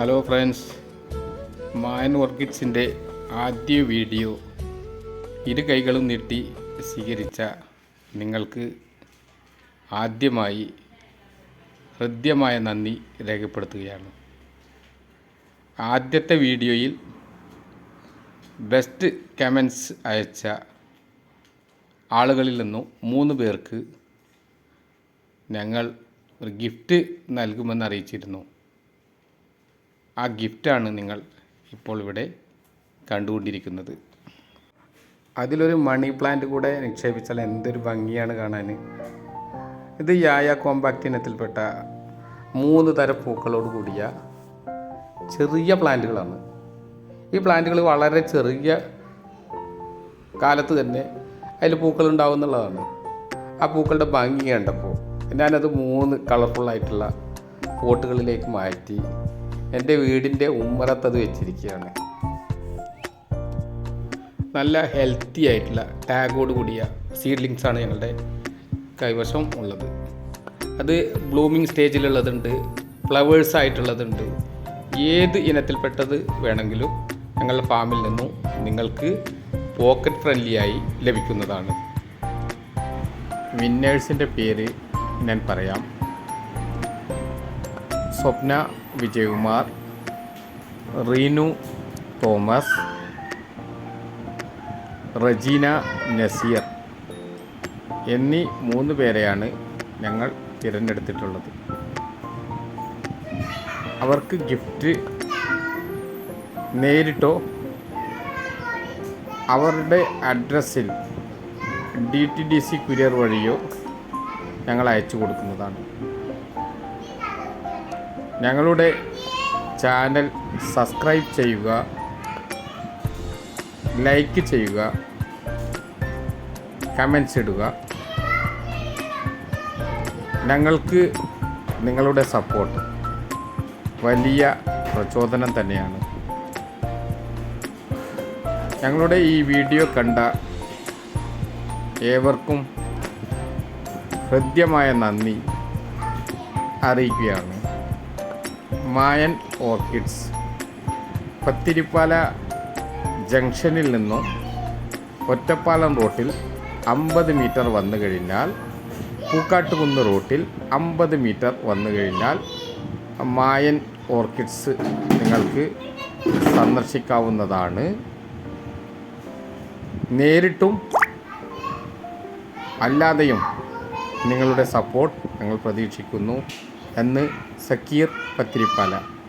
Hello friends മായൻ ഓർക്കിഡ്സിന്റെ ആദ്യ video ഇരു കൈകളും നീട്ടി സ്വീകരിച്ച നിങ്ങൾക്ക് ആദ്യമായി ഹൃദ്യമായ നന്ദി രേഖപ്പെടുത്തുകയാണ്. ആദ്യത്തെ വീഡിയോയിൽ ബെസ്റ്റ് കമൻസ് അയച്ച ആളുകളിൽ നിന്നും മൂന്ന് പേർക്ക് ഞങ്ങൾ ഒരു ഗിഫ്റ്റ് നൽകുമെന്ന് അറിയിച്ചിരുന്നു. ആ ഗിഫ്റ്റാണ് നിങ്ങൾ ഇപ്പോൾ ഇവിടെ കണ്ടുകൊണ്ടിരിക്കുന്നത്. അതിലൊരു മണി പ്ലാന്റ് കൂടെ നിക്ഷേപിച്ചാൽ എന്തൊരു ഭംഗിയാണ് കാണാൻ. ഇത് യായ കോമ്പാക്റ്റ് ഇനത്തിൽപ്പെട്ട മൂന്ന് തരം പൂക്കളോട് കൂടിയ ചെറിയ പ്ലാന്റുകളാണ്. ഈ പ്ലാന്റുകൾ വളരെ ചെറിയ കാലത്ത് തന്നെ അതിൽ എന്നുള്ളതാണ്. ആ പൂക്കളുടെ ഭംഗി കണ്ടപ്പോൾ ഞാനത് മൂന്ന് കളർഫുള്ളായിട്ടുള്ള പോട്ടുകളിലേക്ക് മാറ്റി എന്റെ വീടിന്റെ ഉമ്മറത്തത് വെച്ചിരിക്കുകയാണ്. നല്ല ഹെൽത്തി ആയിട്ടുള്ള ടാഗോട് കൂടിയ സീഡ്ലിങ്സ് ആണ് ഞങ്ങളുടെ കൈവശം ഉള്ളത്. അത് ബ്ലൂമിങ് സ്റ്റേജിലുള്ളതുണ്ട് ഫ്ലവേഴ്സ് ആയിട്ടുള്ളതുണ്ട്. ഏത് ഇനത്തിൽപ്പെട്ടത് വേണമെങ്കിലും ഞങ്ങളുടെ ഫാമിൽ നിന്നും നിങ്ങൾക്ക് പോക്കറ്റ് ഫ്രണ്ട്ലി ആയി ലഭിക്കുന്നതാണ്. വിന്നേഴ്സിന്റെ പേര് ഞാൻ പറയാം. സ്വപ്ന വിജയകുമാർ റീനു തോമസ് റജീന നസീർ എന്നീ മൂന്ന് പേരെയാണ് ഞങ്ങൾ തിരഞ്ഞെടുത്തിട്ടുള്ളത്. അവർക്ക് ഗിഫ്റ്റ് നേരിട്ടോ? അവരുടെ അഡ്രസ്സിൽ D T D C courier വഴിയോ ഞങ്ങൾ അയച്ചു കൊടുക്കുന്നതാണ്. ഞങ്ങളുടെ ചാനൽ സബ്സ്ക്രൈബ് ചെയ്യുക ലൈക്ക് ചെയ്യുക കമൻസ് ഇടുക. ഞങ്ങൾക്ക് നിങ്ങളുടെ സപ്പോർട്ട് വലിയ പ്രചോദനം തന്നെയാണ്. ഞങ്ങളുടെ ഈ വീഡിയോ കണ്ട ഏവർക്കും ഹൃദ്യമായ നന്ദി അറിയിക്കുകയാണ്. മായൻ ഓർക്കിഡ്സ്. പത്തിരിപ്പാല ജംഗ്ഷനിൽ നിന്നും ഒറ്റപ്പാലം റോട്ടിൽ അമ്പത് മീറ്റർ വന്നു കഴിഞ്ഞാൽ പൂക്കാട്ടുകുന്ന് റോട്ടിൽ അമ്പത് മീറ്റർ വന്നു കഴിഞ്ഞാൽ മായൻ ഓർക്കിഡ്സ് നിങ്ങൾക്ക് സന്ദർശിക്കാവുന്നതാണ്. നേരിട്ടും അല്ലാതെയും നിങ്ങളുടെ സപ്പോർട്ട് ഞങ്ങൾ പ്രതീക്ഷിക്കുന്നു. എന്ന് സക്കീർ പത്തിരിപ്പാല.